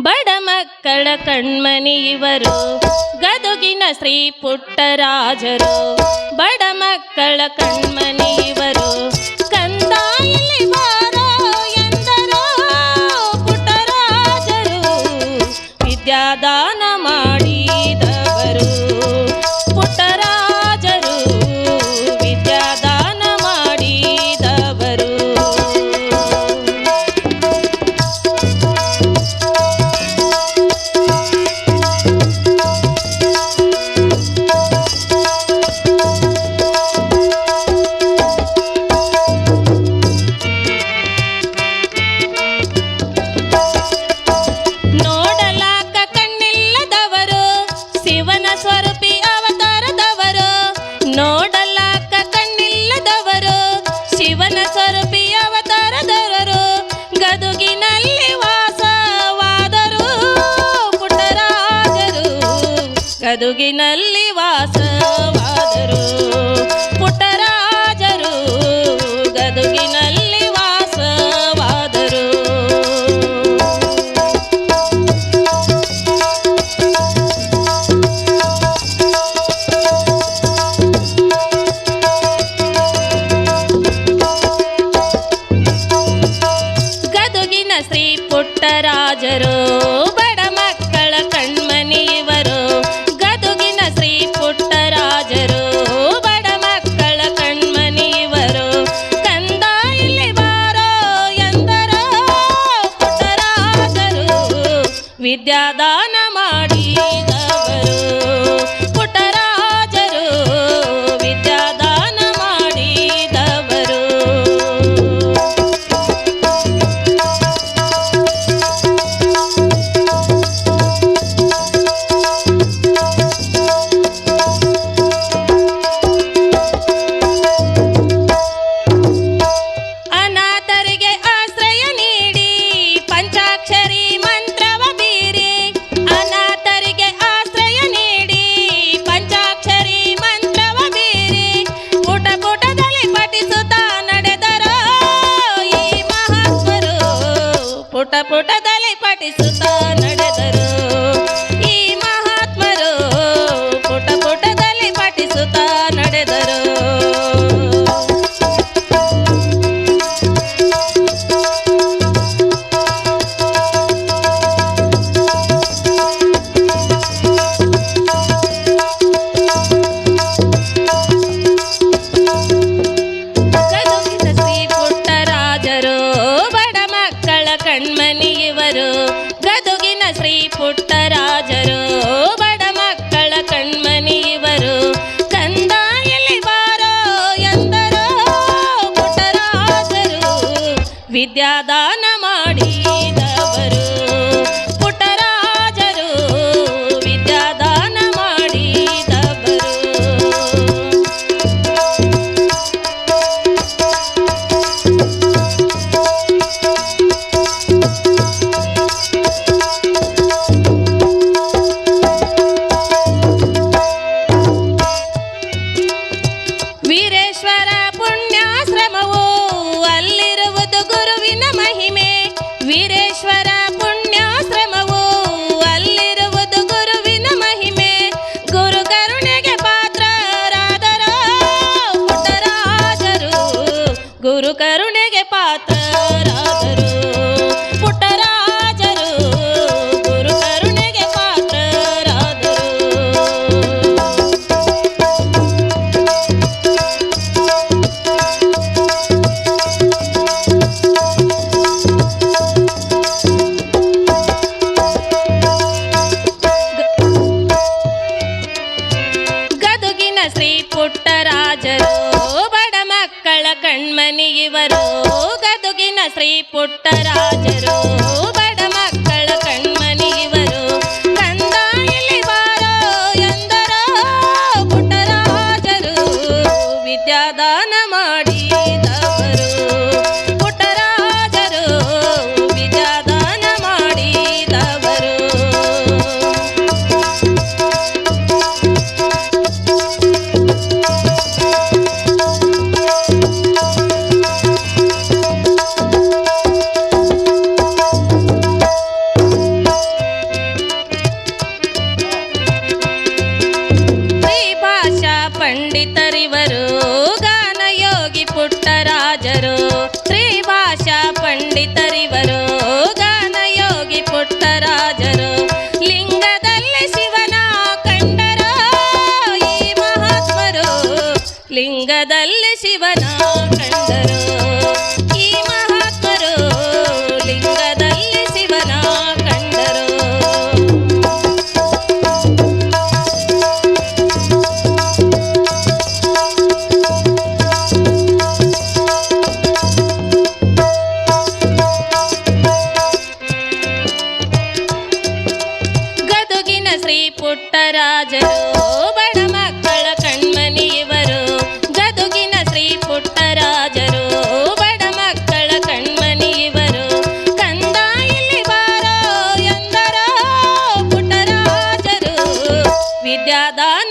ಬಡ ಮಕ್ಕಳ ಕಣ್ಮನಿ ಇವರು. ಗದುಗಿನ ಶ್ರೀ ಪುಟ್ಟರಾಜರು ಬಡ ಮಕ್ಕಳ ಕಣ್ಮನಿ ಇವರು. ಕಂದಾಯಿಲಿ ಬಾರೋ ಎಂದರು ಪುಟ್ಟರಾಜರು ವಿದ್ಯಾದಾನ ಗದುಗಿನಲ್ಲಿ ವಾಸವಾದರು ಪುಟದಲ್ಲಿ ಪಠಿಸುತ್ತಾ ನಡೆದರು. ಈ ಮಹಾತ್ಮರು ಪುಟ ಪುಟದಲ್ಲಿ ಪಠಿಸುತ್ತಾ ನಡೆದರು. ಶ್ರೀ ಪುಟ್ಟರಾಜರು ಬಡ ಮಕ್ಕಳ ಕಣ್ಮನಿ ಇವರು. ಕಂದ ಬಾರೋ ಎಂದರೋ ಪುಟ್ಟರಾಜರು. ವಿದ್ಯಾದಾನ ಮಾಡಿದವರು ಪರಮವು ಅಲ್ಲಿರುವುದು ಗುರುವಿನ ಮಹಿಮೆ. ವೀರೇಶ್ವರ ಪುಣ್ಯಾಶ್ರಮವು ಅಲ್ಲಿರುವುದು ಗುರುವಿನ ಮಹಿಮೆ. ಗುರು ಕರುಣೆಗೆ ಪಾತ್ರರಾದರು ಪುಟ್ಟರಾದರು ಗುರು ಕರುಣೆ ಶ್ರೀ ಪುಟ್ಟರಾಜರು ಬಡ ಮಕ್ಕಳ ಕಣ್ಮನಿಯವರು ಕಂದ ಇಲ್ಲಿ ಬಾರೋ ಪುಟ್ಟರಾಜರು ವಿದ್ಯಾದಾನ ಬಾರೋ ಎಂದರೋ ಪುಟ್ಟರಾಜರು ವಿದ್ಯಾದಾನ